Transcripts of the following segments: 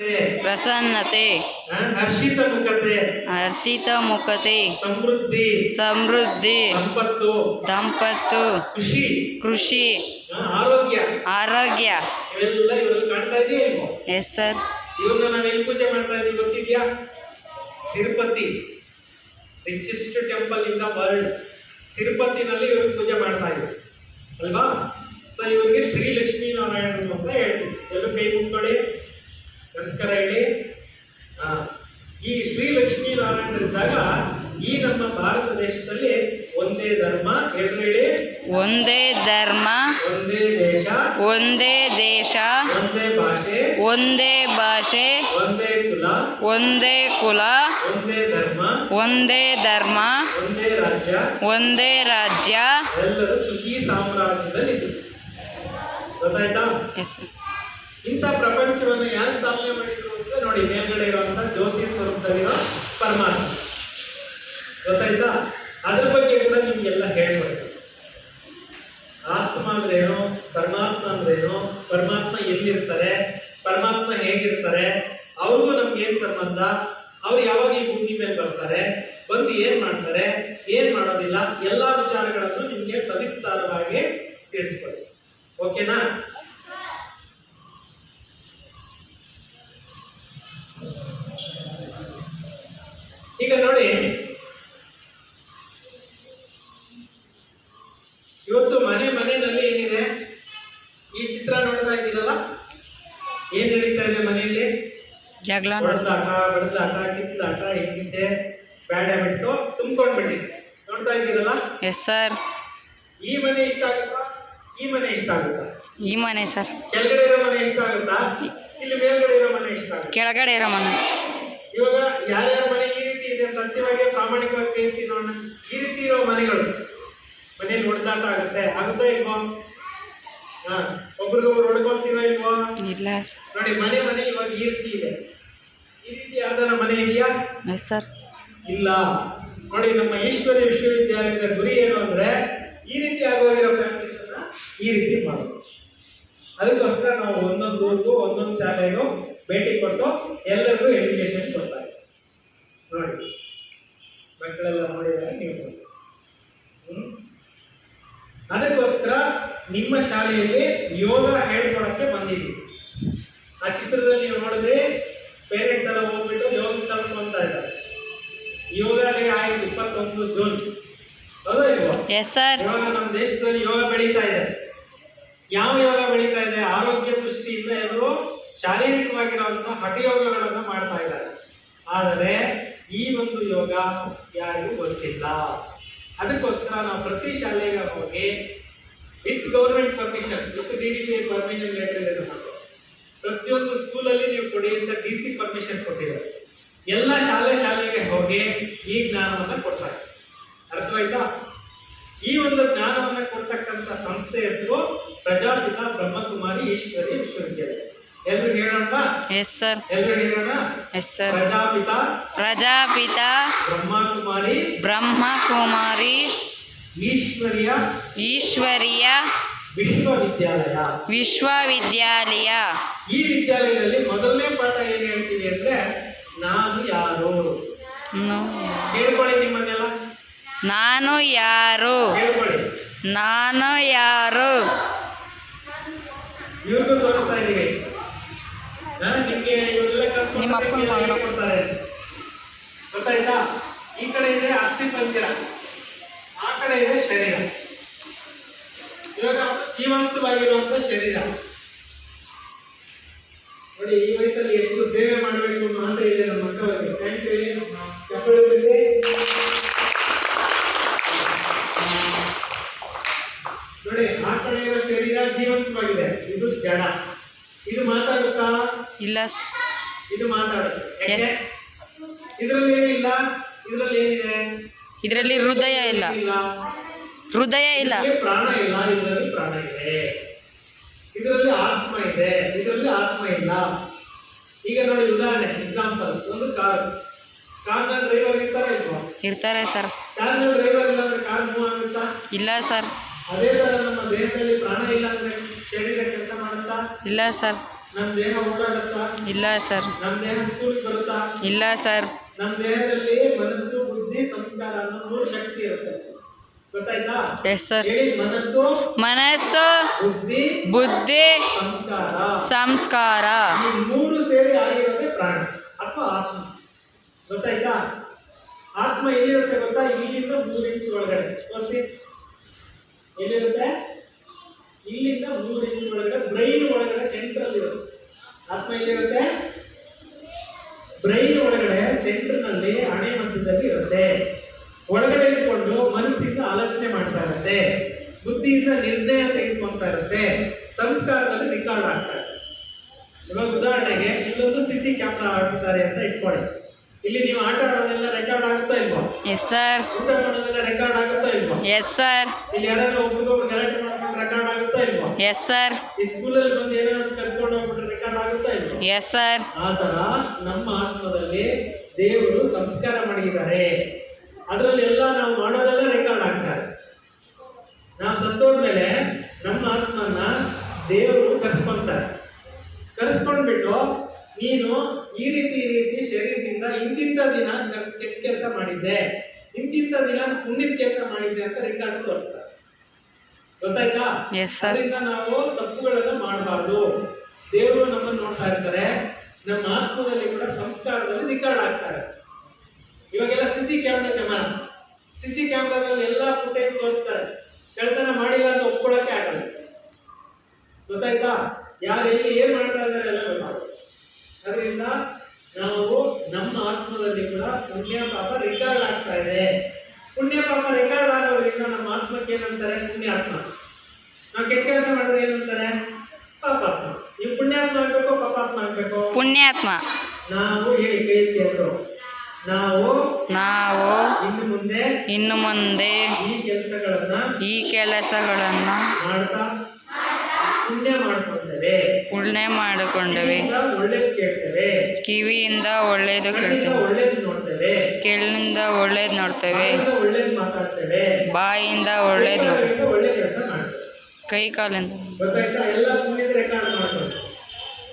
ಪ್ರಸನ್ನತೆ. ಹರ್ಷಿತ ಮುಖತೆ. ಹರ್ಷಿತ ಮುಖತೆ. ಸಮೃದ್ಧಿ. ಸಮೃದ್ಧಿ. ಸಂಪತ್ತು. ಸಂಪತ್ತು. ಕೃಷಿ. ಕೃಷಿ. ಆರೋಗ್ಯ. ಆರೋಗ್ಯ. ಇವೆಲ್ಲ ಇವರು ಕಾಣ್ತಾ ಇದೆಯಾ ಇಲ್ವೋ ಎಸ್ ಸರ್ ಇವ್ರನ್ನ ನಾವು ಎಲ್ಲಿ ಪೂಜೆ ಮಾಡ್ತಾ ಇದೀವಿ ಗೊತ್ತಿದ್ಯಾ? Tirupati. Richest temple in the world ತಿರುಪತಿನಲ್ಲಿ ಇವರು ಪೂಜೆ ಮಾಡ್ತಾ ಇದ್ವಿ ಅಲ್ವಾ? ಸೊ ಇವರಿಗೆ ಶ್ರೀ ಲಕ್ಷ್ಮೀನಾರಾಯಣರು ಅಂತ ಹೇಳ್ತೀವಿ. ಎಲ್ಲರೂ ಕೈ ಮುಕ್ಕೊಳ್ಳಿ ನಮಸ್ಕಾರ ಹೇಳಿ. ಈ ಶ್ರೀ ಲಕ್ಷ್ಮೀನಾರಾಯಣರಿದ್ದಾಗ ಈ ನಮ್ಮ ಭಾರತ ದೇಶದಲ್ಲಿ ಒಂದೇ ಧರ್ಮ ಹೇಳಿ. ಒಂದೇ ಧರ್ಮ ಒಂದೇ ದೇಶ ಒಂದೇ ದೇಶ ಒಂದೇ ಭಾಷೆ ಒಂದೇ ಭಾಷೆ ಒಂದೇ ಕುಲ ಒಂದೇ ಕುಲ ಒಂದೇ ಧರ್ಮ ಒಂದೇ ಧರ್ಮ ಒಂದೇ ರಾಜ್ಯ. ಒಂದೇ ರಾಜ್ಯ. ಎಲ್ಲರೂ ಸುಖಿ ಸಾಮ್ರಾಜ್ಯದಲ್ಲಿದ್ರು ಗೊತ್ತಾಯ್ತಾ? ಇಂಥ ಪ್ರಪಂಚವನ್ನು ಯಾರು ಸ್ಥಾಪನೆ ಮಾಡಿದ್ರು ಅಂದರೆ ನೋಡಿ, ಮೇಲ್ಗಡೆ ಇರುವಂತ ಜ್ಯೋತಿ ಸ್ವರೂಪದಲ್ಲಿರೋ ಪರಮಾತ್ಮ. ಗೊತ್ತಾಯ್ತಾ? ಅದ್ರ ಬಗ್ಗೆ ಕೂಡ ನಿಮ್ಗೆಲ್ಲ ಹೇಳ್ಬೋದು ಆತ್ಮ ಅಂದ್ರೇನು ಪರಮಾತ್ಮ ಅಂದ್ರೇನು ಪರಮಾತ್ಮ ಎಲ್ಲಿರ್ತಾರೆ? ಪರಮಾತ್ಮ ಹೇಗಿರ್ತಾರೆ? ಅವ್ರಿಗೂ ನಮ್ಗೆ ಏನ್ ಸಂಬಂಧ? ಅವ್ರು ಯಾವಾಗ ಈ ಭೂಮಿ ಮೇಲೆ ಬರ್ತಾರೆ? ಬಂದು ಏನು ಮಾಡ್ತಾರೆ? ಏನು ಮಾಡೋದಿಲ್ಲ? ಎಲ್ಲಾ ವಿಚಾರಗಳನ್ನು ನಿಮಗೆ ಸವಿಸ್ತಾರವಾಗಿ ತಿಳಿಸ್ಕೊಡ್ತೀವಿ ಓಕೆನಾ? ಈಗ ನೋಡಿ. ಇವತ್ತು ಮನೆ ಮನೆಯಲ್ಲಿ ಏನಿದೆ? ಈ ಚಿತ್ರ ನೋಡ್ತಾ ಇದ್ದೀರಲ್ಲ? ಏನ್ ನಡೀತಾ ಇದೆ ಮನೆಯಲ್ಲಿ? ಜಗಳ ಹೊಡೆದಾಟ ಬಡದಾಟ ಕಿತ್ಲಾಟ ಹಿಂಸೆ ಬ್ಯಾಡ್ ಹ್ಯಾಬಿಟ್ಸ್ ತುಂಬ್ಕೊಂಡ್ಬಿಟ್ಟಿದೆ ನೋಡ್ತಾ ಇದ್ದೀರಲ್ಲ? ಎಸ್ ಸರ್ ಈ ಮನೆ ಇಷ್ಟ ಆಗುತ್ತಾ? ಈ ಮನೆ ಇಷ್ಟ ಆಗುತ್ತಾ? ಈ ಮನೆ ಸರ್ ಕೆಳಗಡೆ ಇರೋ ಮನೆ ಇಷ್ಟ ಆಗುತ್ತಾ? ಇಲ್ಲಿ ಮೇಲ್ಗಡೆ ಇರೋ ಮನೆ ಇಷ್ಟ ಆಗುತ್ತಾ? ಕೆಳಗಡೆ ಇರೋ ಮನೆ. ಇವಾಗ ಯಾರ್ಯಾರ ಮನೆ ಇದೆ ಸತ್ಯವಾಗಿ ಪ್ರಾಮಾಣಿಕವಾಗಿ ಕೈ ನೋಡೋಣ ಈ ರೀತಿ ಇರೋ ಮನೆಗಳು ಮನೇಲಿ ಹೊಡೆದಾಟ ಆಗುತ್ತೆ. ಆಗುತ್ತಾ ಇಲ್ವಾ? ಹಾ ಒಬ್ರಿಗೊಬ್ರು ಹೊಡ್ಕೊಂತೀವ ಇಲ್ವೋ? ನೋಡಿ ಮನೆ ಮನೆ ಇವಾಗ ಈ ರೀತಿ ಇದೆ. ಈ ರೀತಿ ಯಾರ್ದಾನ ಮನೆ ಇದೆಯಾ? ಸರ್. ಇಲ್ಲ. ನೋಡಿ ನಮ್ಮ ಈಶ್ವರಿ ವಿಶ್ವವಿದ್ಯಾಲಯದ ಗುರಿ ಏನು ಅಂದ್ರೆ ಈ ರೀತಿ ಆಗೋಗಿರೋ ಅನ್ನ ಈ ರೀತಿ ಮಾಡೋದು. ಅದಕ್ಕೋಸ್ಕರ ನಾವು ಒಂದೊಂದು ಊರಿಗೂ ಒಂದೊಂದು ಶಾಲೆಗೂ ಭೇಟಿ ಕೊಟ್ಟು ಎಲ್ಲರಿಗೂ ಎಜುಕೇಶನ್ ಕೊಡ್ತಾರೆ. ನೋಡಿ. ಮಕ್ಕಳೆಲ್ಲ ನೋಡಿದರೆ ನೀವು. ಹ್ಮ್? ಅದಕ್ಕೋಸ್ಕರ ನಿಮ್ಮ ಶಾಲೆಯಲ್ಲಿ ಯೋಗ ಹೇಳ್ಕೊಡಕ್ಕೆ ಬಂದಿದ್ದೀವಿ ಆ ಚಿತ್ರದಲ್ಲಿ ನೀವು ನೋಡಿದ್ರೆ ಪೇರೆಂಟ್ಸ್ ಎಲ್ಲ ಹೋಗ್ಬಿಟ್ಟು ಯೋಗ ಕಲ್ತ್ಕೊಂತ ಇದ್ದಾರೆ. ಯೋಗ ಡೇ ಆಯ್ತು ಇಪ್ಪತ್ತೊಂದು ಜೂನ್. ಹೌದಾ ಇಲ್ವಾ? ಸರ್ ಇವಾಗ ನಮ್ಮ ದೇಶದಲ್ಲಿ ಯೋಗ ಬೆಳೀತಾ ಇದೆ. ಯಾವ ಯೋಗ ಬೆಳೀತಾ ಇದೆ? ಆರೋಗ್ಯ ದೃಷ್ಟಿಯಿಂದ ಎಲ್ಲರೂ ಶಾರೀರಿಕವಾಗಿರುವಂತಹ ಹಠಯೋಗಗಳನ್ನು ಮಾಡ್ತಾ ಇದ್ದಾರೆ. ಆದರೆ ಈ ಒಂದು ಯೋಗ ಯಾರಿಗೂ ಗೊತ್ತಿಲ್ಲ. ಅದಕ್ಕೋಸ್ಕರ ನಾವು ಪ್ರತಿ ಶಾಲೆಗೆ ಹೋಗಿ with government permission, with D D P permission letter ನಮ್ಮದು. ಪ್ರತಿಯೊಂದು ಸ್ಕೂಲಲ್ಲಿ ನೀವು ಕೊಡಿ ಅಂತ ಡಿ ಸಿ ಪರ್ಮಿಷನ್ ಕೊಟ್ಟಿದ್ದಾರೆ. ಎಲ್ಲ ಶಾಲೆ ಶಾಲೆಗೆ ಹೋಗಿ ಈ ಜ್ಞಾನವನ್ನು ಕೊಡ್ತಾರೆ. ಅರ್ಥವಾಯ್ತಾ? ಈ ಒಂದು ಜ್ಞಾನವನ್ನು ಕೊಡ್ತಕ್ಕಂಥ ಸಂಸ್ಥೆ ಹೆಸರು ಪ್ರಜಾಪಿತ ಬ್ರಹ್ಮಕುಮಾರಿ ಈಶ್ವರಿ ವಿಶ್ವವಿದ್ಯಾಲಯ. ಎಲ್ರು ಹೇಳೋಣ? ಎಸ್ ಸರ್ ಎಲ್ರು ಹೇಳೋಣ? Yes sir Prajapita? Prajapita? Brahmakumari? Brahmakumari? Ishwariya? Ishwariya? Vishwavidyalaya? Vishwavidyalaya. ಈ ವಿದ್ಯಾಲಯದಲ್ಲಿ ಮೊದಲನೇ ಪಾಠ ಏನ್ ಹೇಳ್ತೀವಿ ಅಂದ್ರೆ ನಾನು ಯಾರು? ಕೇಳ್ಕೊಳ್ಳಿ ನಿಮ್ಮನ್ನೆಲ್ಲ. ನಾನು ಯಾರು? ನಾನು ಯಾರು? ಇವ್ರಿಗೂ ನಿಮ್ಮ ಅಪ್ಪನ ಮಗನ. ಗೊತ್ತಾಯ್ತಾ? ಈ ಕಡೆ ಇದೆ ಅಸ್ಥಿ ಪಂಜರ. ಆ ಕಡೆ ಇದೆ ಶರೀರ. ಇವಾಗ ಜೀವಂತವಾಗಿರುವಂತ ಶರೀರ. ನೋಡಿ ಈ ವಯಸ್ಸಲ್ಲಿ ಎಷ್ಟು ಸೇವೆ ಮಾಡಬೇಕು ಅನ್ನೋ ಆಸೆ ಇದೆ ನಮ್ಮ ಮಕ್ಕಳಿಗೆ ಥ್ಯಾಂಕ್ ಯು ಬಿಡಿ. ನೋಡಿ ಆ ಕಡೆ ಇರೋ ಶರೀರ ಜೀವಂತವಾಗಿದೆ. ಇದು ಜಡ. ಇದು ಮಾತಾಡುತ್ತಾ ಇಲ್ಲ. ಇದು Yes. ಯಾಕೆ? ಇದರಲ್ಲಿ ಏನಿಲ್ಲ? ಇದರಲ್ಲಿ ಏನಿದೆ? ಇದರಲ್ಲಿ ಹೃದಯ ಇಲ್ಲ. ಹೃದಯ ಇಲ್ಲ. ಪ್ರಾಣ ಇಲ್ಲ ಇದರಲ್ಲಿ ಪ್ರಾಣ ಇದೆ. ಇದರಲ್ಲಿ ಆತ್ಮ ಇದೆ ಇದರಲ್ಲಿ ಆತ್ಮ ಇಲ್ಲ. ಈಗ ನೋಡಿ ಉದಾಹರಣೆ ಎಕ್ಸಾಂಪಲ್ ಒಂದು ಕಾರ್ ಕಾರ್ನ ಡ್ರೈವರ್ ಇರ್ತಾರೆ ಇಲ್ವಾ? ಇರ್ತಾರೆ ಸರ್. ಕಾರ್ನ ಡ್ರೈವರ್ ಇಲ್ಲ ಅಂದ್ರೆ ಕಾರ್ ಮೂವ್ ಆಗುತ್ತಾ? ಇಲ್ಲ ಸರ್. ಅದೇ ತರ ನಮ್ಮ ದೇಹದಲ್ಲಿ ಪ್ರಾಣ ಇಲ್ಲ ಅಂದ್ರೆ ಶರೀರ ಕೆಲಸ ಮಾಡುತ್ತಾ? ಇಲ್ಲ ಸರ್. ನಮ್ ದೇಹ ಓಡಾಡುತ್ತಾ ಇಲ್ಲ ಸರ್. ನಮ್ ದೇಹ ಸ್ಕೂಲ್ ಬರುತ್ತಾ? ಇಲ್ಲ ಸರ್. ನಮ್ ದೇಹದಲ್ಲಿ ಮನಸ್ಸು ಬುದ್ಧಿ ಸಂಸ್ಕಾರ ಅನ್ನೋ ಮೂರು ಶಕ್ತಿ ಇರುತ್ತೆ. ಗೊತ್ತಾಯ್ತಾ? ಎಸ್ ಸರ್ ಹೇಳಿ ಮನಸ್ಸು ಮನಸ್ಸು ಬುದ್ಧಿ ಬುದ್ಧಿ ಸಂಸ್ಕಾರ. ಸಂಸ್ಕಾರ. ಈ ಮೂರು ಸೇರಿ ಆಗಿರೋದೇ ಪ್ರಾಣ ಅಥವಾ ಆತ್ಮ. ಗೊತ್ತಾಯ್ತಾ? ಆತ್ಮ ಎಲ್ಲಿರುತ್ತೆ ಗೊತ್ತಾ? ಇಲ್ಲಿಂದ ಮೂರು ಇಂಚು ಒಳಗಡೆ. ತೋರಿಸಿ ಎಲ್ಲಿರುತ್ತೆ? ಇಲ್ಲಿಂದ ಮೂರು ಇಂಚ್ ಒಳಗಡೆ ಬ್ರೈನ್ ಒಳಗಡೆ ಸೆಂಟ್ರಲ್ ಇರುತ್ತೆ ಆತ್ಮ ಇಲ್ಲಿರುತ್ತೆ ಬ್ರೈನ್ ಒಳಗಡೆ ಸೆಂಟರ್ನಲ್ಲಿ ಹಣೆ ಮಧ್ಯದಲ್ಲಿ ಇರುತ್ತೆ. ಒಳಗಡೆ ಇಟ್ಕೊಂಡು ಮನಸ್ಸಿಂದ ಆಲೋಚನೆ ಮಾಡ್ತಾ ಇರುತ್ತೆ. ಬುದ್ಧಿಯಿಂದ ನಿರ್ಣಯ ತೆಗೆದುಕೊಳ್ತಾ ಇರುತ್ತೆ. ಸಂಸ್ಕಾರದಲ್ಲಿ ರೆಕಾರ್ಡ್ ಆಗ್ತಾ ಇರುತ್ತೆ. ಇವಾಗ ಉದಾಹರಣೆಗೆ ಇಲ್ಲೊಂದು ಸಿ ಸಿ ಕ್ಯಾಮ್ರಾ ಹಾಕಿದ್ದಾರೆ ಅಂತ ಇಟ್ಕೊಳ್ಳಿ. ಇಲ್ಲಿ ನೀವು ಆಟ ಆಡೋದೆಲ್ಲ ರೆಕಾರ್ಡ್ ಆಗುತ್ತಾ ಇಲ್ವಾ? ಎಸ್ ಸರ್ ಊಟ ಮಾಡೋದೆಲ್ಲ ರೆಕಾರ್ಡ್ ಆಗುತ್ತಾ ಇಲ್ವಾ? ಎಸ್ ಸರ್ ಇಲ್ಲಿ ಯಾರಾದ್ರೂ ಒಬ್ರಿಗೊಬ್ರು ಗಲಾಟೆ ಮಾಡ್ಕೊಂಡು ರೆಕಾರ್ಡ್ ಆಗುತ್ತಾ ಇಲ್ವಾ? ಎಸ್ ಸರ್ ಈ ಸ್ಕೂಲಲ್ಲಿ ಬಂದು ಏನಾದ್ರು ಕಲ್ತ್ಕೊಂಡು ಹೋಗ್ಬಿಟ್ರೆ ರೆಕಾರ್ಡ್ ಆಗುತ್ತಾ ಇಲ್ವಾ? ಎಸ್ ಸರ್ ಆ ಥರ ನಮ್ಮ ಆತ್ಮದಲ್ಲಿ ದೇವರು ಸಂಸ್ಕಾರ ಮಾಡಿದ್ದಾರೆ. ಅದರಲ್ಲಿ ಎಲ್ಲ ನಾವು ಮಾಡೋದೆಲ್ಲ ರೆಕಾರ್ಡ್ ಆಗ್ತಾರೆ. ನಾವು ಸತ್ತೋದ್ಮೇಲೆ ನಮ್ಮ ಆತ್ಮನ್ನ ದೇವರು ಕರೆಸ್ಕೊಂತಾರೆ. ಕರೆಸ್ಕೊಂಡ್ಬಿಟ್ಟು ನೀನು ಈ ರೀತಿ ಈ ರೀತಿ ಶರೀರದಿಂದ ಇಂತಿಂಥ ದಿನ ಕೆಟ್ಟ ಕೆಲಸ ಮಾಡಿದ್ದೆ. ಇಂತಿಂಥ ದಿನ ಪುಣ್ಯದ ಕೆಲಸ ಮಾಡಿದ್ದೆ ಅಂತ ರೆಕಾರ್ಡ್ ತೋರಿಸ್ತಾರೆ. ಗೊತ್ತಾಯ್ತಾ? ಅದರಿಂದ ನಾವು ತಪ್ಪುಗಳನ್ನ ಮಾಡಬಾರ್ದು. ದೇವರು ನಮ್ಮನ್ನು ನೋಡ್ತಾ ಇರ್ತಾರೆ. ನಮ್ಮ ಆತ್ಮದಲ್ಲಿ ಕೂಡ ಸಂಸ್ಕಾರದಲ್ಲಿ ರಿಕಾರ್ಡ್ ಆಗ್ತಾರೆ ಇವಾಗೆಲ್ಲ ಸಿ ಸಿ ಕ್ಯಾಮ್ರಾ ಜಮಾನ. ಸಿ ಸಿ ಕ್ಯಾಮ್ರಾದಲ್ಲಿ ಎಲ್ಲ ಫುಟೇಜ್ ತೋರಿಸ್ತಾರೆ. ಕೆಳತನ ಮಾಡಿಲ್ಲ ಅಂತ ಒಪ್ಕೊಳ್ಳೋಕೆ ಆಗಲ್ಲ. ಗೊತ್ತಾಯ್ತಾ? ಯಾರು ಎಲ್ಲಿ ಏನ್ ಮಾಡ್ತಾ ಇದ್ದಾರೆ ಎಲ್ಲ ಗೊತ್ತಾಗುತ್ತೆ. ಅದರಿಂದ ನಾವು ನಮ್ಮ ಆತ್ಮದಲ್ಲಿ ಕೂಡ ಪುಣ್ಯ ಪಾಪ ರಿಕಾರ್ಡ್ ಆಗ್ತಾ ಇದೆ. ಪುಣ್ಯ ಪಾಪ ರೆಕಾರ್ಡ್ ಆಗೋದ್ರಿಂದ ನಮ್ಮ ಆತ್ಮಕ್ಕೆ ಏನಂತಾರೆ? ಪುಣ್ಯಾತ್ಮ. ನಾವು ಕೆಟ್ಟ ಕೆಲಸ ಮಾಡಿದ್ರೆ ಏನಂತಾರೆ? ಪಾಪಾತ್ಮ. ನೀವು ಪುಣ್ಯಾತ್ಮ ಆಗ್ಬೇಕು ಪಾಪಾತ್ಮ ಆಗ್ಬೇಕು. ಪುಣ್ಯಾತ್ಮ. ನಾವು ಹೇಳಿ ಕೈ ಕೇಳಿದ್ರು ನಾವು ನಾವು ಇನ್ನು ಮುಂದೆ ಇನ್ನು ಮುಂದೆ ಈ ಕೆಲಸಗಳನ್ನ ಈ ಕೆಲಸಗಳನ್ನು ಮಾಡ್ತಾ ಪುಣ್ಯ ಪುಣ್ಯ ಮಾಡಿಕೊಂಡವೆ. ಕಿವಿಯಿಂದ ಒಳ್ಳೆಯದು ಕೇಳ್ತೇವೆ. ಕಿವಿಯಿಂದ ಒಳ್ಳೇದು ಕೇಳ್ತೇವೆ. ಒಳ್ಳೇದ್ ನೋಡ್ತೇವೆ. ಕೆಳನಿಂದ ಒಳ್ಳೇದು ನೋಡ್ತೇವೆ. ಬಾಯಿಂದ ಒಳ್ಳೇದ್ ಮಾತಾಡ್ತೇವೆ. ಬಾಯಿಂದ ಒಳ್ಳೇದು ಒಳ್ಳೆ ಕೆಲಸ ಮಾಡ್ತೇವೆ. ಕೈ ಕಾಲಿಂದ ಗೊತ್ತಾಯ್ತಾ? ಎಲ್ಲ ಪುಣ್ಯದ ರೆಕಾರ್ಡ್ ಮಾಡ್ಕೊಂಡು.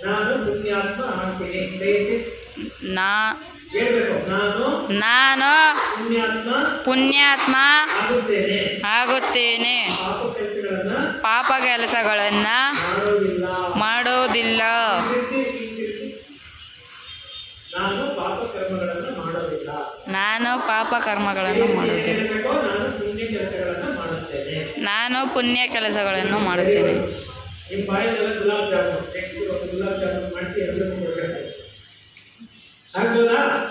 ನಾನು ಪುಣ್ಯಾತ್ಮ ಆಗ್ತೀನಿ. ನಾ ನಾನು ಪುಣ್ಯಾತ್ಮ ಆಗುತ್ತೇನೆ. ಪಾಪ ಕೆಲಸಗಳನ್ನ ಮಾಡೋದಿಲ್ಲ. ನಾನು ಪಾಪ ಕರ್ಮಗಳನ್ನ ಮಾಡುತ್ತೇನೆ ನಾನು ಪುಣ್ಯ ಕೆಲಸಗಳನ್ನು ಮಾಡುತ್ತೇನೆ.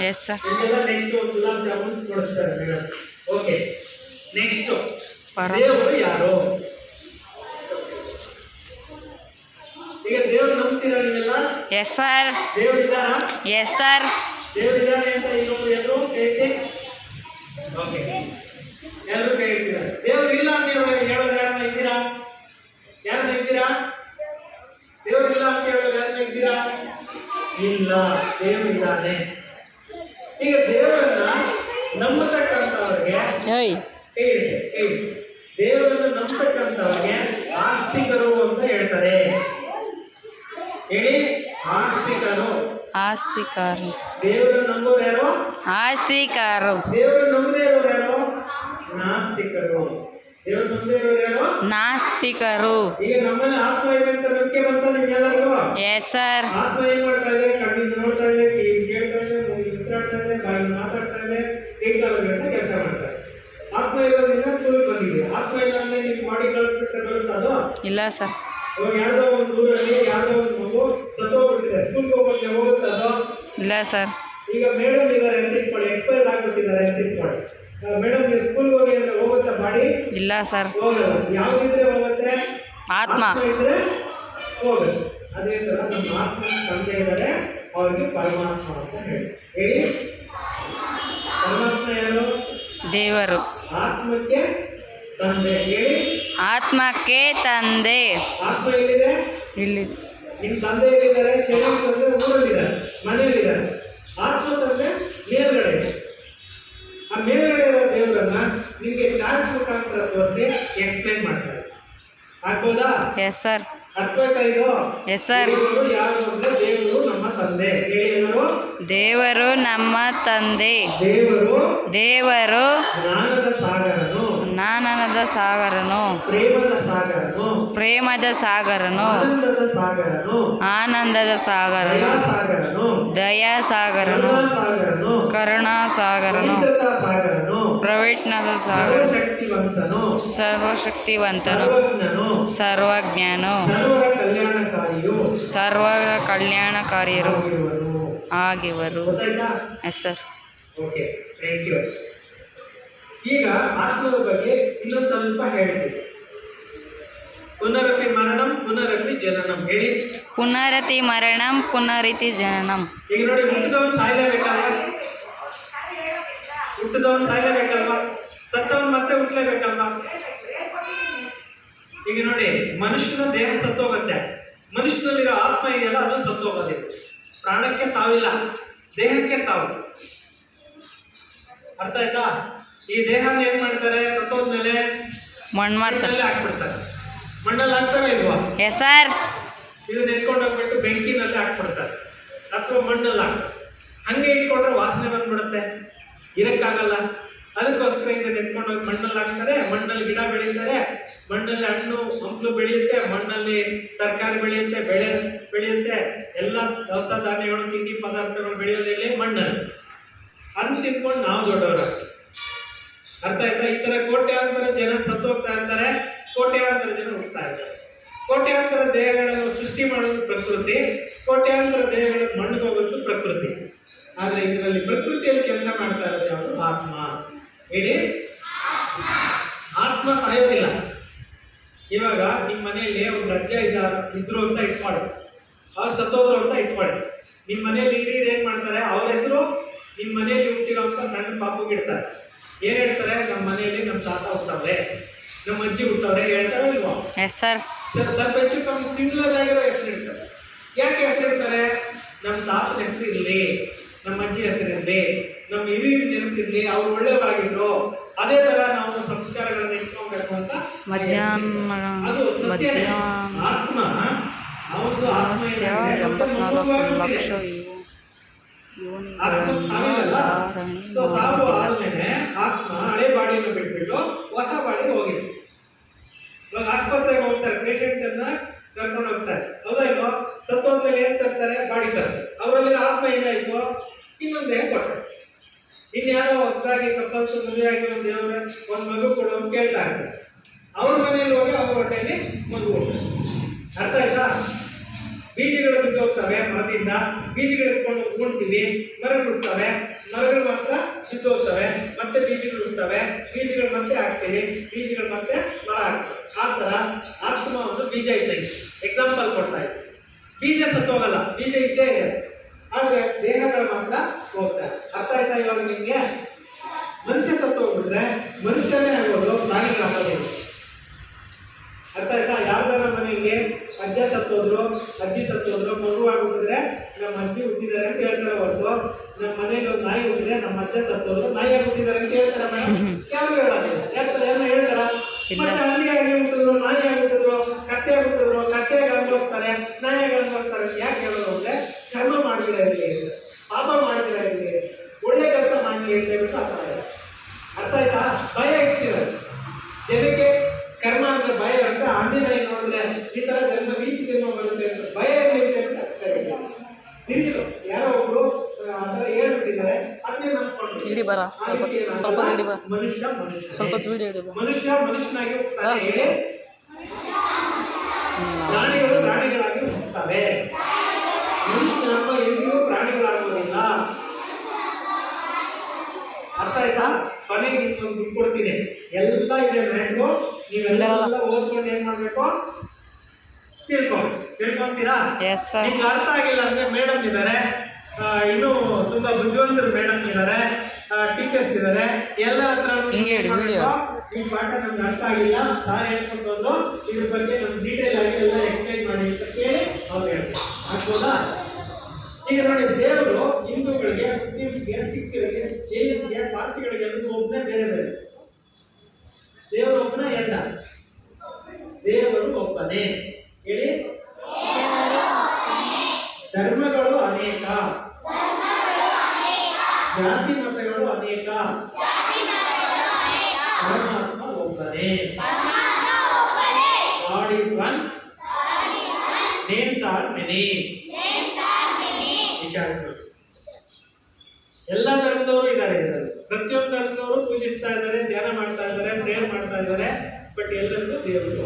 ಎಸ್ ಪುಣ್ಯ ನೆಕ್ಸ್ಟ್ ಮಾಡುತ್ತೇನೆ. ಈಗ ದೇವ್ರು ನಂಬ್ತೀರಾ ನೀವೆಲ್ಲ? ಎಸ್ ಸರ್ ದೇವ್ರು ಇದ್ದಾರಾ? ಎಸ್ ಸರ್ ದೇವ್ರು ಇದ್ದಾನೆ ಅಂತ ಇನ್ನೊಬ್ರು ಎಲ್ಲರೂ ಕೈ ಎತ್ತಿ ಓಕೆ ಎಲ್ಲರೂ ಕೈ ಎತ್ತಿದ್ದಾರೆ ದೇವ್ರು ಇಲ್ಲ ಅಂತ ಹೇಳೋರು ಹೇಳೋರು ಯಾರನ್ನ ಇದ್ದೀರಾ? ಯಾರನ್ನ ಇದ್ದೀರಾ? ದೇವ್ರು ಇಲ್ಲ ಅಂತ ಹೇಳೋರು ಯಾರನ್ನ ಇದ್ದೀರಾ? ಇಲ್ಲ ದೇವ್ರು ಇದ್ದಾನೆ. ಈಗ ದೇವರನ್ನ ನಂಬತಕ್ಕಂಥವ್ರಿಗೆ ಹೇಳಿ ಕೈ ಇಡಿಸಿ, ಕೈ ಇಡಿಸಿ. ದೇವರನ್ನು ನಂಬತಕ್ಕಂಥವ್ರಿಗೆ ಆಸ್ತಿಕರು ಅಂತ ಹೇಳ್ತಾರೆ ಹೇಳಿ ಆಸ್ತಿಕರು ಆಸ್ತಿಕಾರು ದೇವರನ್ನು ನಂಬೋರು ಯಾರು ಆಸ್ತಿಕಾರು ದೇವರು ನಂಬದೇ ಇರೋರು ಯಾರು ನಾಸ್ತಿಕರು ದೇವರು ನಂಬದೇ ಇರೋರು ಯಾರು ನಾಸ್ತಿಕರು ಈಗ ನಮ್ಮಲ್ಲಿ ಆತ್ಮ ಇದೆ ಅಂತ ನಂಬಿಕೆ ಬಂತ ನಿಮ್ಗೆಲ್ಲರಿಗೂ ಎಸ್ ಸರ್ ಆತ್ಮ ಏನ್ ಮಾಡ್ತಾ ಇದೆ ಕಣ್ಣಿಂದ ನೋಡ್ತಾ ಇದೆ ಕಿವಿ ಕೇಳ್ತಾ ಇದೆ ಮೂಗಿಂದ ಉಸಿರಾಡ್ತಾ ಇದೆ ಬಾಯಿಂದ ಮಾತಾಡ್ತಾ ಇದೆ ಕೈ ಕಾಲುಗಳಿಂದ ಕೆಲಸ ಮಾಡ್ತಾ ಇದೆ ಆತ್ಮ ಇರೋದ್ರಿಂದ ನಾಸ್ತಿಕರು ಬಂದಿದೆ. ಆತ್ಮ ಇಲ್ಲ ಸರ್ ಇವಾಗ ಯಾವ್ದೋ ಒಂದು ಊರಲ್ಲಿ ಯಾವುದೋ ಒಂದು ಮಗು ಸತ್ತೋಗ್ಬಿಟ್ಟಿದೆ. ಸ್ಕೂಲ್ಗೆ ಹೋಗೋಕ್ಕೆ ಹೋಗುತ್ತಾ ಅದು ಇಲ್ಲ ಸರ್. ಈಗ ಮೇಡಮ್ ಇದ್ದಾರೆ ಅಂತ ಇಟ್ಕೊಳ್ಳಿ ಎಕ್ಸ್ಪೈರ್ಡ್ ಆಗ್ಬಿಟ್ಟಿದ್ದಾರೆ ಅಂತ ಇಟ್ಕೊಳ್ಳಿ ಮೇಡಮ್ ನೀವು ಸ್ಕೂಲ್ ಹೋಗಿ ಅಂದ್ರೆ ಹೋಗುತ್ತಾ ಮಾಡಿ? ಇಲ್ಲ ಸರ್. ಹೋಗಲ್ಲ. ಯಾವ್ದಿದ್ರೆ ಹೋಗುತ್ತೆ? ಆತ್ಮ. ಇದ್ರೆ ಹೋಗುತ್ತೆ ಅದೇ ತರ ನಮ್ಮ ಆತ್ಮ ತಂದೆ ಇದ್ದಾರೆ ಅವ್ರಿಗೆ ಪರಮಾತ್ಮ ಅಂತ ಹೇಳಿ. ಹೇಳಿ. ಪರಮಾತ್ಮ ಯಾರು? ದೇವರು. ಆತ್ಮಕ್ಕೆ ತಂದೆ. ಹೇಳಿ. ಆತ್ಮಕ್ಕೆ ತಂದೆ. ಆತ್ಮ ಎಲ್ಲಿದೆ? ಇಲ್ಲಿ. ನಿಮ್ಮ ತಂದೆ ಎಲ್ಲಿದ್ದಾರೆ? ಶರೀರ ತಂದೆ ಊರಲ್ಲಿದ್ದಾರೆ. ಮನೆಯಲ್ಲಿದ್ದಾರೆ ಆತ್ಮ ತಂದೆ ಮೇಲ್ಗಡೆ ಇದೆ. ಆ ಮೇಲ್ಗಡೆ ಇರೋ ದೇವರನ್ನ ನಿಮಗೆ ಚಾರ್ಟ್ ಮುಖಾಂತರ ತೋರಿಸಿ ಎಕ್ಸ್ಪ್ಲೈನ್ ಮಾಡ್ತಾರೆ. ಆಗ್ಬೋದಾ? ಎಸ್ ಸರ್ ಅರ್ಥವಾಯ್ತಾ ಇದು ಎಸ್ ಸರ್ ದೇವರು ಯಾರು ಅಂದ್ರೆ ದೇವರು ನಮ್ಮ ತಂದೆ. ಹೇಳಿ ಎಲ್ಲರೂ. ದೇವರು ನಮ್ಮ ತಂದೆ. ದೇವರು ದೇವರು ಜ್ಞಾನದ ಸಾಗರನು. ಜ್ಞಾನದ ಸಾಗರನು. ಪ್ರೇಮದ ಸಾಗರನು. ಆನಂದದ ಸಾಗರನು. ದಯಾ ಸಾಗರನು. ಕರುಣಾ ಸಾಗರನು ಪ್ರವೀಣದ ಸಾಗರನು. ಸಾಗರ ಸರ್ವಶಕ್ತಿವಂತನು. ಸರ್ವಜ್ಞಾನು. ಸರ್ವ ಕಲ್ಯಾಣಕಾರಿಯರು. ಆಗಿವರು. Yes sir okay thank you ಈಗ ಆತ್ಮದ ಬಗ್ಗೆ ಇನ್ನೊಂದು ಸ್ವಲ್ಪ ಹೇಳ್ತೀವಿ ಪುನರಪಿ ಮರಣಂ ಪುನರಪಿ ಜನನಂ. ಹೇಳಿ. ಪುನರತಿ ಮರಣಂ ಪುನರಿತಿ ಜನನಂ. ಈಗ ನೋಡಿ ಹುಟ್ಟಿದವನು ಸಾಯ್ಲೇಬೇಕಲ್ವಾ? ಹುಟ್ಟಿದವನು ಸಾಯ್ಲೇಬೇಕಲ್ವಾ? ಸತ್ತವನು ಮತ್ತೆ ಹುಟ್ಟಲೇಬೇಕಲ್ವಾ ಈಗ ನೋಡಿ ಮನುಷ್ಯನ ದೇಹ ಸತ್ತೋಗುತ್ತೆ. ಮನುಷ್ಯನಲ್ಲಿರೋ ಆತ್ಮ ಇದೆಯಲ್ಲ ಅದು ಸತ್ತೋಗೋದಿಲ್ಲ ಪ್ರಾಣಕ್ಕೆ ಸಾವಿಲ್ಲ ದೇಹಕ್ಕೆ ಸಾವು. ಅರ್ಥ ಆಯ್ತಾ? ಈ ದೇಹನ ಏನ್ ಮಾಡ್ತಾರೆ? ಸತ್ತೋದ್ಮೇಲೆ ಮಣ್ಣು ಮಾಡ್ತಾರೆ ಹಾಕ್ಬಿಡ್ತಾರೆ. ಮಣ್ಣಲ್ಲಿ ಹಾಕ್ತಾರೆ ಇಲ್ವಾ? ಎಸ್ ಸರ್ ಇದನ್ನ ಎತ್ಕೊಂಡು ಹೋಗ್ಬಿಟ್ಟು ಬೆಂಕಿನಲ್ಲಿ ಹಾಕ್ಬಿಡ್ತಾರೆ. ಅಥವಾ ಮಣ್ಣಲ್ಲಿ ಹಾಕ್ತಾರೆ. ಹಂಗೆ ಇಟ್ಕೊಂಡ್ರೆ ವಾಸನೆ ಬಂದ್ಬಿಡುತ್ತೆ. ಇರಕ್ಕಾಗಲ್ಲ. ಅದಕ್ಕೋಸ್ಕರ ಇದನ್ನ ಎತ್ಕೊಂಡು ಹೋಗಿ ಮಣ್ಣಲ್ಲಿ ಹಾಕ್ತಾರೆ. ಮಣ್ಣಲ್ಲಿ ಗಿಡ ಬೆಳೀತಾರೆ ಮಣ್ಣಲ್ಲಿ ಹಣ್ಣು ಹಂಪ್ಲು ಬೆಳೆಯುತ್ತೆ. ಮಣ್ಣಲ್ಲಿ ತರಕಾರಿ ಬೆಳೆಯುತ್ತೆ ಬೆಳೆ ಬೆಳೆಯುತ್ತೆ. ಎಲ್ಲ ದವಸ ಧಾನ್ಯಗಳು ತಿಂಡಿ ಪದಾರ್ಥಗಳು ಬೆಳೆಯೋದೇ ಮಣ್ಣಲ್ಲಿ. ಅದನ್ನ ತಿನ್ಕೊಂಡು ನಾವು ದೊಡ್ಡವರು ಅರ್ಥ ಆಯ್ತಾ? ಈ ತರ ಕೋಟ್ಯಾಂತರ ಜನ ಸತ್ತು ಹೋಗ್ತಾ ಇರ್ತಾರೆ, ಕೋಟ್ಯಾಂತರ ಜನ ಹೋಗ್ತಾ ಇರ್ತಾರೆ. ಕೋಟ್ಯಾಂತರ ದೇಹಗಳನ್ನು ಸೃಷ್ಟಿ ಮಾಡೋದು ಪ್ರಕೃತಿ, ಕೋಟ್ಯಾಂತರ ದೇಹಗಳನ್ನು ಮಣ್ಣು ಹೋಗೋದು ಪ್ರಕೃತಿ. ಆದರೆ ಇದರಲ್ಲಿ ಪ್ರಕೃತಿಯಲ್ಲಿ ಕೆಲಸ ಮಾಡ್ತಾ ಇರೋದು ಯಾವುದು? ಆತ್ಮ. ಹೇಳಿ? ಆತ್ಮ ಸಾಯೋದಿಲ್ಲ. ಇವಾಗ ನಿಮ್ಮ ಮನೆಯಲ್ಲಿ ಒಬ್ರು ಅಜ್ಜ ಇದ್ದ ಇದ್ರು ಅಂತ ಇಟ್ಕೊಳ್ಳಿ. ಅವ್ರು ಸತ್ತೋದ್ರು ಅಂತ ಇಟ್ಕೊಳ್ಳಿ. ನಿಮ್ಮ ಮನೆಯಲ್ಲಿ ಹಿರಿಯರು ಏನು ಮಾಡ್ತಾರೆ? ಅವ್ರ ಹೆಸರು ನಿಮ್ಮ ಮನೆಯಲ್ಲಿ ಹುಟ್ಟಿರೋಂಥ ಸಣ್ಣ ಪಾಪುಗೆ ಇಡ್ತಾರೆ. ಏನ್ ಹೇಳ್ತಾರೆ? ನಮ್ಮ ಮನೆಯಲ್ಲಿ ನಮ್ಮ ತಾತ ಹುಟ್ಟವ್ರೆ. ನಮ್ಮ ಅಜ್ಜಿ ಹುಟ್ಟವ್ರೆ. ಹೇಳ್ತಾರೋ ಇಲ್ವಾ? ಎಸ್ ಸರ್ ಸ್ವಲ್ಪ ಸ್ವಲ್ಪ ಹೆಚ್ಚು ಕಮ್ಮಿ ಸಿಮಿಲರ್ ಆಗಿರೋ ಹೆಸರು ಇಡ್ತಾರೆ ಯಾಕೆ ಹೆಸರು ಹೇಳ್ತಾರೆ? ನಮ್ಮ ತಾತನ ಹೆಸರು ಇರಲಿ ನಮ್ಮ ಅಜ್ಜಿ ಹೆಸರು ಇರಲಿ ನಮ್ಮ ಹಿರಿಯರು ನೆನಪಿರ್ಲಿ ಅವ್ರು ಒಳ್ಳೆಯವಾಗಿದ್ರು ಅದೇ ತರ ನಾವು ಸಂಸ್ಕಾರಗಳನ್ನ ಇಟ್ಕೊಬೇಕು ಅಂತ ಅದು ಸತ್ಯ ಆತ್ಮ. ಅವತ್ತು ಆತ್ಮ. ಲಕ್ಷ ಇವು ಧಾರಣೆ ಆತ್ಮ ಹಳೆ ಬಾಡಿಯನ್ನು ಬಿಟ್ಬಿಟ್ಟು ಹೊಸ ಬಾಡಿಗೆ ಹೋಗಿದೆ. ಇವಾಗ ಆಸ್ಪತ್ರೆಗೆ ಹೋಗ್ತಾರೆ ಪೇಷಂಟ್ ಅನ್ನ ಕರ್ಕೊಂಡು ಹೋಗ್ತಾರೆ. ಹೌದಾ ಇಲ್ವೋ? ಸತ್ತೋದ್ಮೇಲೆ ಏನ್ ತರ್ತಾರೆ? ಬಾಡಿ ತರ್ತಾರೆ. ಅವರಲ್ಲಿ ಆತ್ಮ ಏನಾಯ್ತು ಇನ್ನೊಂದು ದೇಹ ಕೊಟ್ಟರು. ಇನ್ಯಾರೋ ಹೊಸದಾಗಿ ಕಪ್ಪಲ್ಸ್ ಮದುವೆ ಆಗಿ ಒಂದು ದೇವರ, ಒಂದು ಮಗು ಕೊಡು ಅಂತ ಕೇಳ್ತಾ ಇರ್ತಾರೆ. ಅವ್ರ ಮನೆಯಲ್ಲಿ ಹೋಗಿ ಅವ್ರ ಹೊಟ್ಟೆಯಲ್ಲಿ ಮಗು ಕೊಡ್ತಾರೆ. ಅರ್ಥ ಆಯ್ತಾ? ಬೀಜಗಳು ಬಿದ್ದು ಹೋಗ್ತವೆ ಮರದಿಂದ. ಬೀಜಗಳು ಎತ್ಕೊಂಡು ಉಣ್ತೀವಿ ಮರ ಹುಡ್ತವೆ ಮರಗಳು ಮಾತ್ರ ಬಿದ್ದು ಹೋಗ್ತವೆ ಮತ್ತೆ ಬೀಜಗಳು ಇರ್ತವೆ ಬೀಜಗಳು ಮತ್ತೆ ಹಾಕ್ತೀನಿ ಬೀಜಗಳು ಮತ್ತೆ ಮರ ಹಾಕ್ತವೆ. ಆ ಥರ ಆತ್ಮ ಒಂದು ಬೀಜ ಇದ್ದಂಗೆ ಎಕ್ಸಾಂಪಲ್ ಕೊಡ್ತಾ ಇದ್ದೆ. ಬೀಜ ಸತ್ತೋಗಲ್ಲ ಬೀಜ ಇದ್ದೇ ಇದೆ ಆದರೆ ದೇಹಗಳು ಮಾತ್ರ ಹೋಗ್ತಾರೆ ಅರ್ಥ ಆಯ್ತಾ ಇವಾಗ ನಿಮಗೆ? ಮನುಷ್ಯ ಸತ್ತೋಗ್ಬಿಟ್ರೆ ಮನುಷ್ಯನೇ ಆಗೋದು ಪ್ರಾಣಿಗಳಾಗೋದಿಲ್ಲ ಅರ್ಥ ಆಯ್ತಾ? ಯಾವ್ದಾರ ಮನೆಗೆ ಅಜ್ಜ ಸತ್ತೋದ್ರು ಅಜ್ಜಿ ಸತ್ತೋದ್ರು ಮಗು ಆಗ್ಬಿಟ್ಟಿದ್ರೆ ನಮ್ಮ ಅಜ್ಜಿ ಹುಟ್ಟಿದ್ದಾರೆ ಅಂತ ಹೇಳ್ತಾರೆ ಹೊರತು. ನಮ್ಮ ಮನೆಯಲ್ಲಿ ಒಂದು ನಾಯಿ ಹುಟ್ಟಿದ್ರೆ ನಮ್ಮ ಅಜ್ಜ ಸತ್ತೋದ್ರು. ನಾಯಿ ಹುಟ್ಟಿದ್ದಾರೆ ಅಂತ ಹೇಳ್ತಾರೆ ಮೇಡಮ್? ಯಾರು ಹೇಳೋದಿಲ್ಲ ಯಾಕಂದ್ರೆ ಹೇಳ್ತಾರ. ಮತ್ತೆ ಹುಟ್ಟಿದ್ರು? ನಾಯಿ ಹುಟ್ಟಿದ್ರು? ಕತ್ತೆ ಹುಟ್ಟಿದ್ರು. ಕತ್ತೆಗೆ ಅನುಭವಿಸ್ತಾರೆ ನಾಯಿಗೆ ಅನುಭವಿಸ್ತಾರೆ ಯಾಕೆ ಹೇಳೋದು ಅಂದ್ರೆ ಕರ್ಮ ಮಾಡಿದ್ರೆ ಪಾಪ ಮಾಡಿದ್ರೆ ಒಳ್ಳೆ ಕೆಲಸ ಮಾಡಲಿ ಅಂತ ಹೇಳ್ಬಿಟ್ಟು ಆ ಥರ ಇದೆ. ಅರ್ಥ ಆಯ್ತಾ ಭಯ ಇರ್ತೀರ ಜನಕ್ಕೆ ಕರ್ಮ ಅಂದ್ರೆ ಭಯ ಅಂತ ಹಂದಿನಾಯಿ ನೋಡಿದ್ರೆ ಈ ತರ ಜನ್ಮ ಬೀಚ್ ಜನ್ಮ ಬರುತ್ತೆ ಅಂತ ಭಯ ಇರುತ್ತೆ ಅಂತ ಸರಿ ತಿರುಗಿದ್ರು ಯಾರೋ ಒಬ್ರು ಆ ಥರ ಹೇಳ್ಬಿಟ್ಟಿದ್ದಾರೆ ಅದನ್ನೇ ನಂಬ್ಕೊಂಡು ಇಲ್ಲಿ ಬರ, ಸ್ವಲ್ಪ- ಸ್ವಲ್ಪ ಇಲ್ಲಿ ಬಾ. ಮನುಷ್ಯ ಮನುಷ್ಯ ಸ್ವಲ್ಪ ಮನುಷ್ಯ ಮನುಷ್ಯನಾಗಿ. ಪ್ರಾಣಿಗಳು ಪ್ರಾಣಿಗಳಾಗಿ ಹೋಗ್ತವೆ ಮನುಷ್ಯನಪ್ಪ ಎಂದಿಗೂ ಪ್ರಾಣಿಗಳಾಗುವುದಿಲ್ಲ. ಅರ್ಥ ಆಯ್ತಾ? ಕೊನೆಗೆ ಒಂದು ದುಡ್ಡು ಕೊಡ್ತೀನಿ. ಎಲ್ಲ ಇದೆ ಮ್ಯಾಟ್ರು ನೀವೆಲ್ಲ ಓದ್ಕೊಂಡು ಏನ್ ಮಾಡ್ಬೇಕು? ತಿಳ್ಕೊಂಡು. ತಿಳ್ಕೊಂತೀರಾ? ಎಸ್ ಸರ್ ನಿಮ್ಗೆ ಅರ್ಥ ಆಗಿಲ್ಲ ಅಂದ್ರೆ ಮೇಡಮ್ ಇದ್ದಾರೆ. ಇನ್ನೂ ತುಂಬಾ ಬುದ್ಧಿವಂತರು ಮೇಡಮ್ ಇದ್ದಾರೆ. ಟೀಚರ್ಸ್ ಇದ್ದಾರೆ ಎಲ್ಲರ ಹತ್ರ ಈ ಪಾಠ ನಮ್ಗೆ ಅರ್ಥ ಆಗಿಲ್ಲ. ಸಾರ್ ಹೇಳ್ಕೊಟ್ಟು ಇದ್ರ ಬಗ್ಗೆ ನಮ್ಗೆ ಡೀಟೇಲ್ ಆಗಿ ಎಲ್ಲ ಎಕ್ಸ್ಪ್ಲೈನ್ ಮಾಡಿ ಅಂತ ಕೇಳಿ ಅವ್ರು ಹೇಳ್ತಾರೆ. ಆಗ್ಬೋದಾ ಈಗ ನೋಡಿ ದೇವರು ಹಿಂದೂಗಳಿಗೆ ಮುಸ್ಲಿಮ್ಸ್ಗೆ ಸಿಖ್ಗಳಿಗೆ ಜೈನ್ಸ್ಗೆ ಪಾರ್ಸಿಗಳಿಗೆ ಅನ್ನೋದು ಒಬ್ಬನೇ ಬೇರೆ ಬೇರೆ. ದೇವರು ಒಬ್ಬನ ಎಲ್ಲ ದೇವರು ಒಬ್ಬನೇ. ಹೇಳಿ. ಧರ್ಮಗಳು ಅನೇಕ. ಜಾತಿ ಮತ್ತು ಅನೇಕ ಪರಮಾತ್ಮ ಒಬ್ಬನೇ. Is one names are many ವಿಚಾರಗಳು. ಎಲ್ಲ ಧರ್ಮದವರು ಇದ್ದಾರೆ ಇದರಲ್ಲಿ. ಪ್ರತಿಯೊಂದು ಧರ್ಮದವರು ಪೂಜಿಸ್ತಾ ಇದ್ದಾರೆ, ಧ್ಯಾನ ಮಾಡ್ತಾ ಇದ್ದಾರೆ ಪ್ರೇಯರ್ ಮಾಡ್ತಾ ಇದ್ದಾರೆ ಬಟ್ ಎಲ್ಲರಿಗೂ ದೇವರು.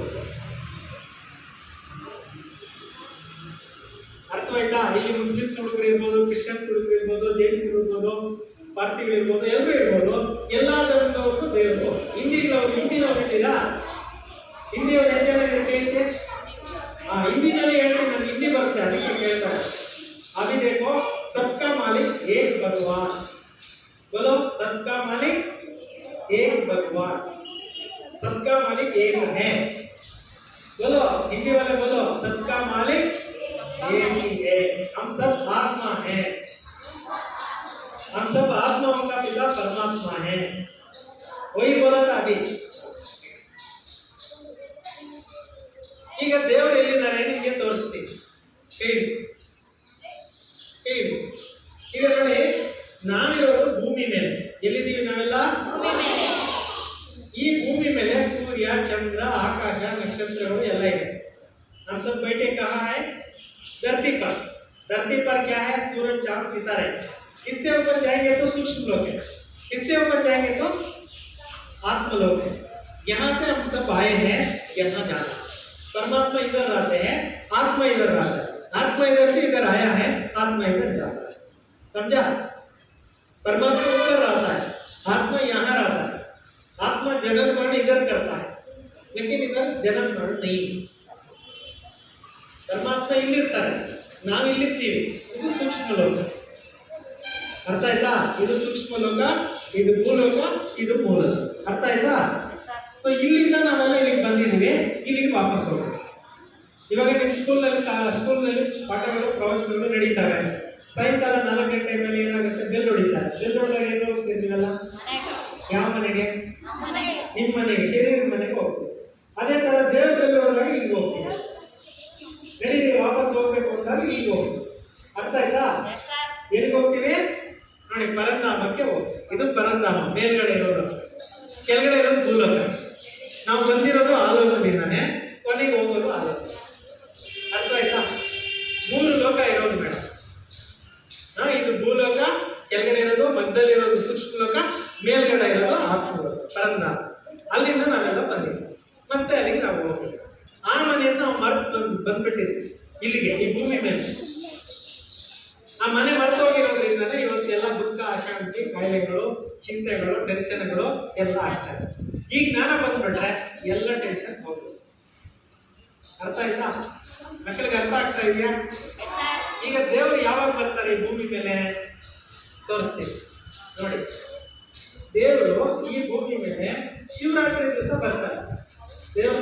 ಅರ್ಥವಾಯ್ತಾ? ಇಲ್ಲಿ ಮುಸ್ಲಿಮ್ಸ್ ಹುಡುಗರು ಇರ್ಬೋದು, ಕ್ರಿಶ್ಚಿಯನ್ಸ್ ಹುಡುಗರು ಇರ್ಬೋದು ಪಾರ್ಸಿಗಳು ಇರ್ಬೋದು ಎಲ್ಲರೂ ಇರ್ಬೋದು ಎಲ್ಲಾ ಧರ್ಮದವ್ರಿಗೂ ದೇವರು ಹಿಂದಿಗಳವ್ರು ಹಿಂದಿನವ್ರು ಇದ್ದೀರಾ ಹಿಂದಿಯವ್ರು ಎಷ್ಟು ಜನ ಇದ್ದಾರೆ ಕೈಗೆ ಹಾ ಹಿಂದಿನಲ್ಲಿ ಹೇಳ್ತೀನಿ ನನಗೆ ಹಿಂದಿ ಬರುತ್ತೆ ಅದಕ್ಕೆ ಕೇಳ್ತಾರೆ अभी देखो सबका मालिक एक भगवान बोलो सबका मालिक एक भगवान सबका मालिक एक है बोलो हिंदी वाले बोलो सबका मालिक एक ही है हम सब आत्मा है हम सब आत्माओं का पिता परमात्मा है वही बोला था अभी ಈಗ ದೇವರು ಎಲ್ಲಿದ್ದಾರೆ ನಿಮಗೆ ತೋರಿಸ್ತೀನಿ ಕೇಳಿಸಿ ಕೇಳಿಸಿ ಈಗ ನೋಡಿ ನಾವಿರೋದು ಭೂಮಿ ಮೇಲೆ ಎಲ್ಲಿದ್ದೀವಿ ನಾವೆಲ್ಲ ಈ ಭೂಮಿ ಮೇಲೆ ಸೂರ್ಯ ಚಂದ್ರ ಆಕಾಶ ನಕ್ಷತ್ರಗಳು ಎಲ್ಲ ಇದೆ हम सब बैठे कहाँ है धरती पर धरती पर क्या है सूरज चांद सितारे इससे ऊपर जाएंगे तो सूक्ष्म लोक है इससे ऊपर जाएंगे तो आत्मलोक है यहाँ से हम सब आए हैं यहाँ जाना परमात्मा इधर रहते हैं आत्मा इधर रहता है आत्मा इधर से इधर आया है आत्मा इधर जाता है समझा परमात्मा ऊपर रहता है आत्मा यहाँ रहता है आत्मा जनन मरण इधर करता है लेकिन इधर जनन मरण नहीं है ಪರಮಾತ್ಮ ಇಲ್ಲಿರ್ತಾರೆ ನಾವು ಇಲ್ಲಿರ್ತೀವಿ ಇದು ಸೂಕ್ಷ್ಮ ಲೋಕ ಅರ್ಥ ಆಯ್ತಾ? ಇದು ಸೂಕ್ಷ್ಮ ಲೋಕ, ಇದು ಭೂಲೋಕ, ಇದು ಮೂಲ ಅರ್ಥ ಆಯ್ತಾ? ಸೊ ಇಲ್ಲಿಂದ ನಾವೆಲ್ಲ ಇಲ್ಲಿಗೆ ಬಂದಿದ್ದೀವಿ. ಇಲ್ಲಿಗೆ ವಾಪಸ್ ಹೋಗ್ತೀವಿ ಇವಾಗ ನಿಮ್ಮ ಸ್ಕೂಲ್ನಲ್ಲಿ ಸ್ಕೂಲ್ನಲ್ಲಿ ಪಾಠಗಳು, ಪ್ರವಚನಗಳು ನಡೀತವೆ ಸಾಯಂಕಾಲ ನಾಲ್ಕು ಗಂಟೆ ಮೇಲೆ ಏನಾಗುತ್ತೆ ಬೆಲ್ ಹೊಡಿತಾರೆ ಬೆಲ್ ಹೊಡೆದಾಗ ಏನು ಹೋಗ್ತೀವಿ ನೀವೆಲ್ಲ ಯಾವ ಮನೆಗೆ ನಿಮ್ಮ ಮನೆಗೆ ಶರೀರದ ಮನೆಗೆ ಹೋಗ್ತೀವಿ ಅದೇ ತರ ದೇವ್ರ ಬೆಲ್ ಹೊಡೆದಾಗ ಇಲ್ಲಿಗೆ ಹೋಗ್ತೀವಿ ನಡಿ ನೀವು ವಾಪಸ್ ಹೋಗ್ಬೇಕು ಅಂದಾಗ ಇಲ್ಲಿಗೆ ಹೋಗ್ತೀವಿ ಅರ್ಥ ಆಯ್ತಾ ಎಲ್ಲಿಗೆ ಹೋಗ್ತೀವಿ ನೋಡಿ ಪರಂಧಾಮಕ್ಕೆ ಹೋಗ್ತೀವಿ ಇದು ಪರಂಧಾಮ ಮೇಲ್ಗಡೆ ಇರೋದು ಕೆಳಗಡೆ ಇರೋದು ಭೂಲೋಕ ನಾವು ಬಂದಿರೋದು ಆಲೋಕದಿಂದಾನೆ ಕೊನೆಗೆ ಹೋಗೋದು ಆಲೋಕ ಅರ್ಥ ಆಯ್ತಾ ಮೂರು ಲೋಕ ಇರೋದು ಮೇಡಮ್ ಹಾ ಇದು ಭೂಲೋಕ ಕೆಳಗಡೆ ಇರೋದು ಮಧ್ಯದಲ್ಲಿ ಇರೋದು ಸೂಕ್ಷ್ಮ ಲೋಕ ಮೇಲ್ಗಡೆ ಇರೋದು ಹಾಸ್ಪಿಟಲ್ ಪರಂಧಾಮ ಅಲ್ಲಿಂದ ನಾವೆಲ್ಲ ಬಂದಿದ್ವಿ. ಮತ್ತೆ ಅಲ್ಲಿಗೆ ನಾವು ಹೋಗ್ತೀವಿ ಆ ಮನೆಯನ್ನು ನಾವು ಮರೆತು ಬಂದು, ಬಂದ್ಬಿಟ್ಟಿದ್ವಿ. ಇಲ್ಲಿಗೆ, ಈ ಭೂಮಿ ಮೇಲೆ. ಆ ಮನೆ ಮರೆತು ಹೋಗಿರೋದ್ರಿಂದಾನೆ ಇವತ್ತೆಲ್ಲ ದುಃಖ, ಅಶಾಂತಿ, ಕಾಯಿಲೆಗಳು, ಚಿಂತೆಗಳು ಟೆನ್ಷನ್ಗಳು ಎಲ್ಲ ಆಗ್ತವೆ ಈಗ ಜ್ಞಾನ ಬಂದ್ಬಿಟ್ರೆ ಎಲ್ಲ ಟೆನ್ಷನ್ ಹೋಗುತ್ತೆ ಅರ್ಥ ಆಯ್ತಾ? ಮಕ್ಕಳಿಗೆ ಅರ್ಥ ಆಗ್ತಾ ಇದೆಯಾ? ಈಗ ದೇವರು ಯಾವಾಗ ಬರ್ತಾರೆ ಈ ಭೂಮಿ ಮೇಲೆ? ತೋರಿಸ್ತೀವಿ ನೋಡಿ. ದೇವರು ಈ ಭೂಮಿ ಮೇಲೆ ಶಿವರಾತ್ರಿ ದಿವಸ ಬರ್ತಾರೆ. ದೇವರು